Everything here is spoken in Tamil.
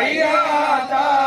आता